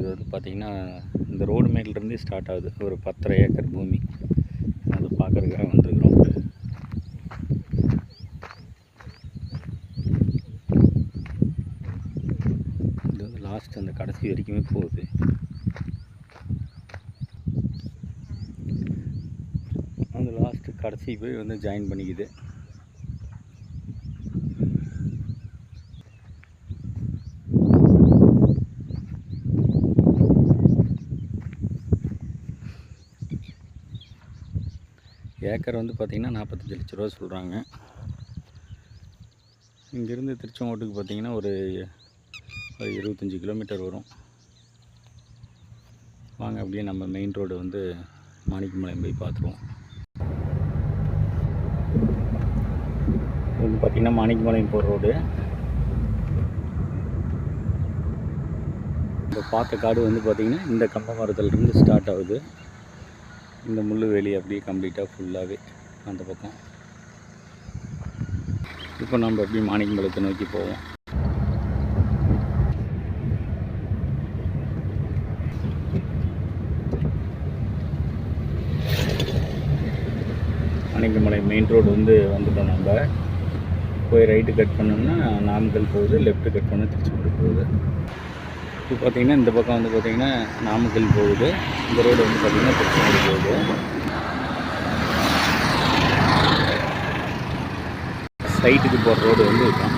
இது வந்து பார்த்தீங்கன்னா இந்த ரோடு மேட்லேருந்து ஸ்டார்ட் ஆகுது. ஒரு பத்தரை ஏக்கர் பூமி. அது பார்க்குறதுக்காக வந்துருக்குறோம். இது வந்து லாஸ்ட் அந்த கடைசி வரைக்குமே போகுது. அந்த லாஸ்ட்டு கடைசி போய் வந்து ஜாயின் பண்ணிக்குது. ஏக்கர் வந்து பார்த்திங்கன்னா நாற்பத்தஞ்சு லட்ச ரூபா சொல்கிறாங்க இங்கேருந்து திருச்செங்கோட்டுக்கு பார்த்திங்கன்னா ஒரு இருபத்தஞ்சி கிலோமீட்டர் வரும். வாங்க அப்படியே நம்ம மெயின் ரோடு வந்து மாணிக்கமலையம் போய் பார்த்துருவோம். இது வந்து பார்த்திங்கன்னா மாணிக்கமலையம் போகிற ரோடு இப்போ பார்த்த காடு வந்து பார்த்திங்கன்னா இந்த கம்ப மரத்துலேருந்து ஸ்டார்ட் ஆகுது. இந்த முள்ளுவேலி அப்படியே கம்ப்ளீட்டாக ஃபுல்லாகவே அந்த பக்கம். இப்போ நம்ம அப்படியே மாணிக்கம்பலத்தை நோக்கி போவோம். மாணிக்கமலை மெயின் ரோடு வந்து வந்துட்டோம் நம்ம. போய் ரைட்டு கட் பண்ணோம்னா நாமக்கல் போகுது லெஃப்ட்டு கட் பண்ண திருச்செங்கோடு போகுது. இப்போ பார்த்திங்கன்னா இந்த பக்கம் வந்து பார்த்திங்கன்னா நாமக்கல் போகுது. இந்த ரோடு வந்து பார்த்திங்கன்னா திருச்செங்கோடு போகுது. சைட்டுக்கு போகிற ரோடு வந்து இதுதான்.